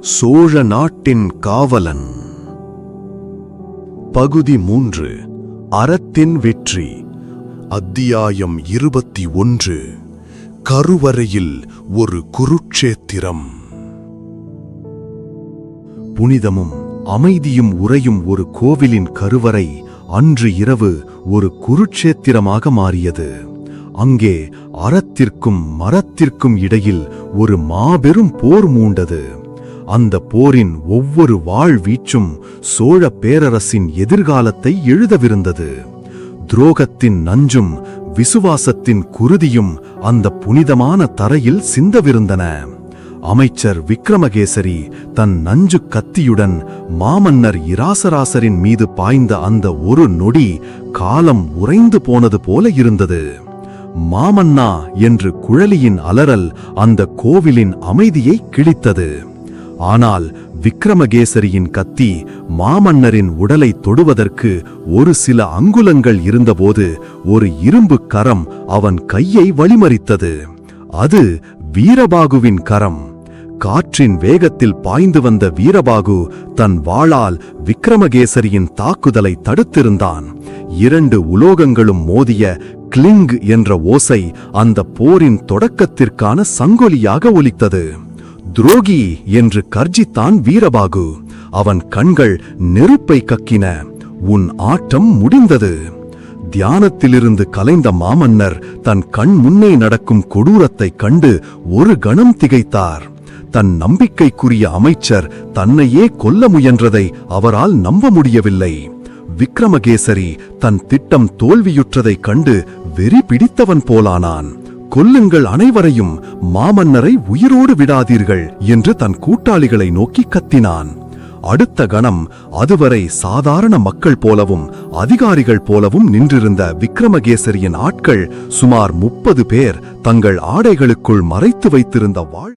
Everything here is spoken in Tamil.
சோழ நாட்டின் காவலன். பகுதி மூன்று அறத்தின் வெற்றி. அத்தியாயம் இருபத்தி ஒன்று கருவறையில் ஒரு குருட்சேத்திரம் புனிதமும் அமைதியும் உறையும் ஒரு கோவிலின் கருவறை அன்று இரவு ஒரு குருட்சேத்திரமாக மாறியது. அங்கே அறத்திற்கும் மரத்திற்கும் இடையில் ஒரு மாபெரும் போர் மூண்டது. அந்த போரின் ஒவ்வொரு வாழ்வீச்சும் சோழ பேரரசின் எதிர்காலத்தை எழுதவிருந்தது. துரோகத்தின் நஞ்சும் விசுவாசத்தின் குருதியும் அந்த புனிதமான தரையில் சிந்தவிருந்தன. அமைச்சர் விக்ரமகேசரி தன் நஞ்சு கத்தியுடன் மாமன்னர் இராசராசரின் மீது பாய்ந்த அந்த ஒரு நொடி காலம் உறைந்து போனது போல இருந்தது. மாமன்னா என்று குழலியின் அலறல் அந்த கோவிலின் அமைதியை கிழித்தது. ஆனால் விக்ரமகேசரியின் கத்தி மாமன்னரின் உடலை தொடுவதற்கு ஒரு சில அங்குலங்கள் இருந்தபோது ஒரு இரும்பு கரம் அவன் கையை வழிமறித்தது. அது வீரபாகுவின் கரம். காற்றின் வேகத்தில் பாய்ந்து வந்த வீரபாகு தன் வாளால் விக்ரமகேசரியின் தாக்குதலை தடுத்திருந்தான். இரண்டு உலோகங்களும் மோதிய கிளிங் என்ற ஓசை அந்த போரின் தொடக்கத்திற்கான சங்கொலியாக ஒலித்தது. துரோகி என்று கர்ஜித்தான் வீரபாகு. அவன் கண்கள் நெருப்பை கக்கின. உன் ஆட்டம் முடிந்தது. தியானத்திலிருந்து கலைந்த மாமன்னர் தன் கண் முன்னே நடக்கும் கொடூரத்தை கண்டு ஒரு கணம் திகைத்தார். தன் நம்பிக்கைக்குரிய அமைச்சர் தன்னையே கொல்ல முயன்றதை அவரால் நம்ப முடியவில்லை. விக்ரமகேசரி தன் திட்டம் தோல்வியுற்றதைக் கண்டு வெறி பிடித்தவன் போலானான். கொல்லுங்கள் அனைவரையும் மாமன்னரை உயிரோடு விடாதீர்கள் என்று தன் கூட்டாளிகளை நோக்கி கத்தினான். அடுத்த கணம் அதுவரை சாதாரண மக்கள் போலவும் அதிகாரிகள் போலவும் நின்றிருந்த விக்ரமகேசரியின் ஆட்கள் சுமார் முப்பது பேர் தங்கள் ஆடைகளுக்குள் மறைத்து வைத்திருந்த வாழ்